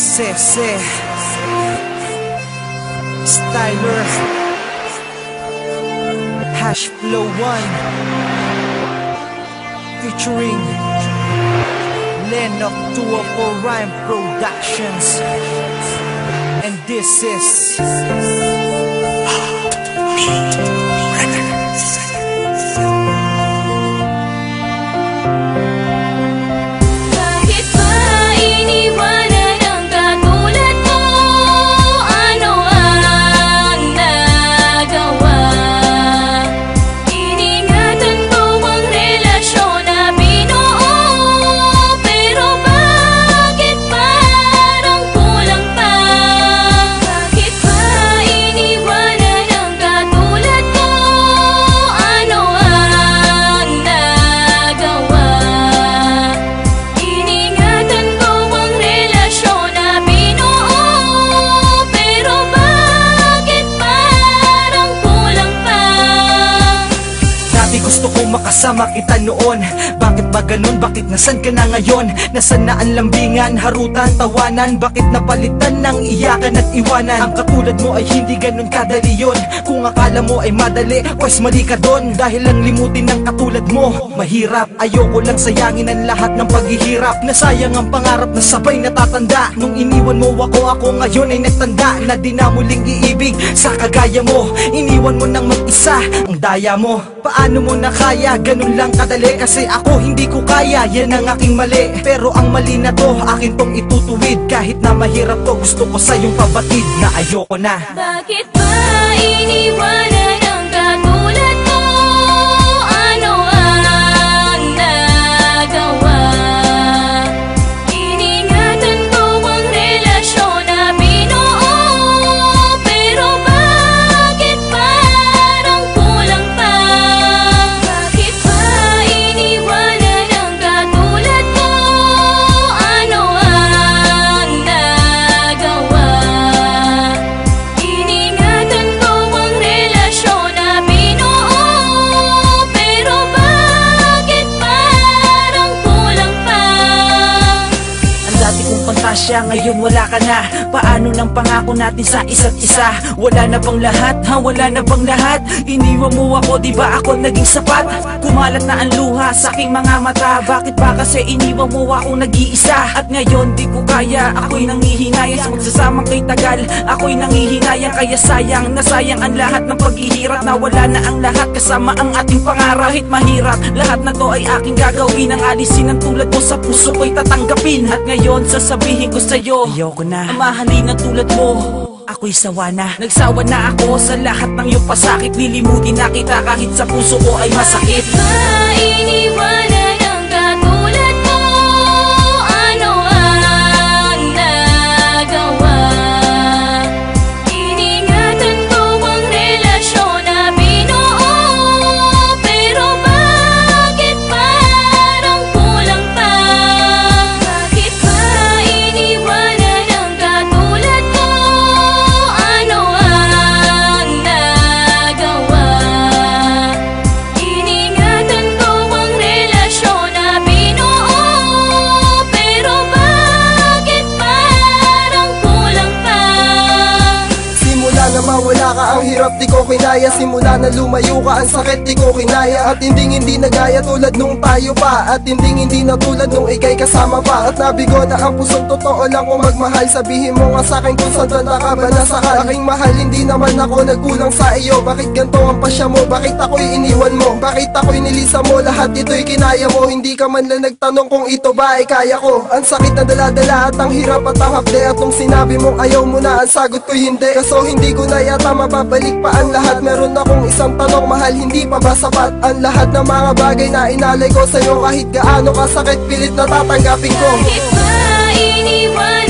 Sese Styler Hash Flow 1 Featuring Len of 204 Rhyme Productions. And this is makasama kita noon Bakit ba ganun? Bakit nasan ka na ngayon? Nasaan na ang lambingan, harutan, tawanan? Bakit napalitan ng iyakan at iwanan? Ang katulad mo ay hindi ganun kadali yun Kung akala mo ay madali, pues mali ka doon Dahil ang limutin ng katulad mo Mahirap, ayoko lang sayangin ang lahat ng paghihirap Nasayang ang pangarap na sabay natatanda Nung iniwan mo ako, ako ngayon ay nagtanda Na di na muling iibig sa kagaya mo Iniwan mo nang mag-isa ang daya mo Paano mo na kaya? Ganun lang kadali. Kasi ako hindi ko kaya, yan ang aking mali. Pero ang mali na to, akin tong itutuwid. Kahit na mahirap to, gusto ko sa iyong pabatid Na ayoko na. Bakit ba iniwanan pantasya, ngayon wala ka na Paano ng pangako natin sa isa't isa? Wala na bang lahat, ha? Wala na bang lahat? Iniwan mo ako, di ba ako naging sapat? Kumalat na ang luha sa aking mga mata Bakit ba kasi iniwan mo ako nag-iisa? At ngayon di ko kaya, ako'y nangihinayang Sa magsasamang kay tagal, ako'y nangihinayang Kaya sayang, nasayang ang lahat ng paghihirap Na wala na ang lahat kasama ang ating pangarap Kahit mahirap, lahat na to ay aking gagawin Ang alisin ang tulad mo sa puso ko'y tatanggapin At ngayon sasabihin ko sa'yo. Ayoko na. Ang mahalin na tulad mo. Ako'y sawa na. Nagsawa na ako sa lahat ng iyong pasakit. Lilimutin na kita kahit sa puso ko ay masakit. Ba ka ang hirap di ko kinaya. Simula na lumayo ka ang sakit di ko kinaya. At hindi hindi nagaya tulad nung tayo pa. At hindi hindi na tulad nung ikay kasama pa. At nabigo na ang pusong totoo lang kung magmahal. Sabihin mo nga sa'kin kung saan ba nasakal Aking mahal hindi naman ako nagkulang sa iyo. Bakit ganito ang pasya mo? Bakit ako'y iniwan mo? Bakit ako'y nilisa mo? Lahat ito'y kinaya mo. Hindi ka man lang nagtanong kung ito ba ay kaya ko. Ang sakit na daladala at ang hirap at ang hapde At nung sinabi mong ayaw mo na ang sagot ko'y hindi. Kaso hindi ko na yata mababalik pa ang lahat. Meron akong isang tanong mahal hindi pa ba sapat Ang lahat ng mga bagay na inalay ko sa'yo? Kahit gaano kasakit pilit na tatanggapin ko. Bakit ba iniwanan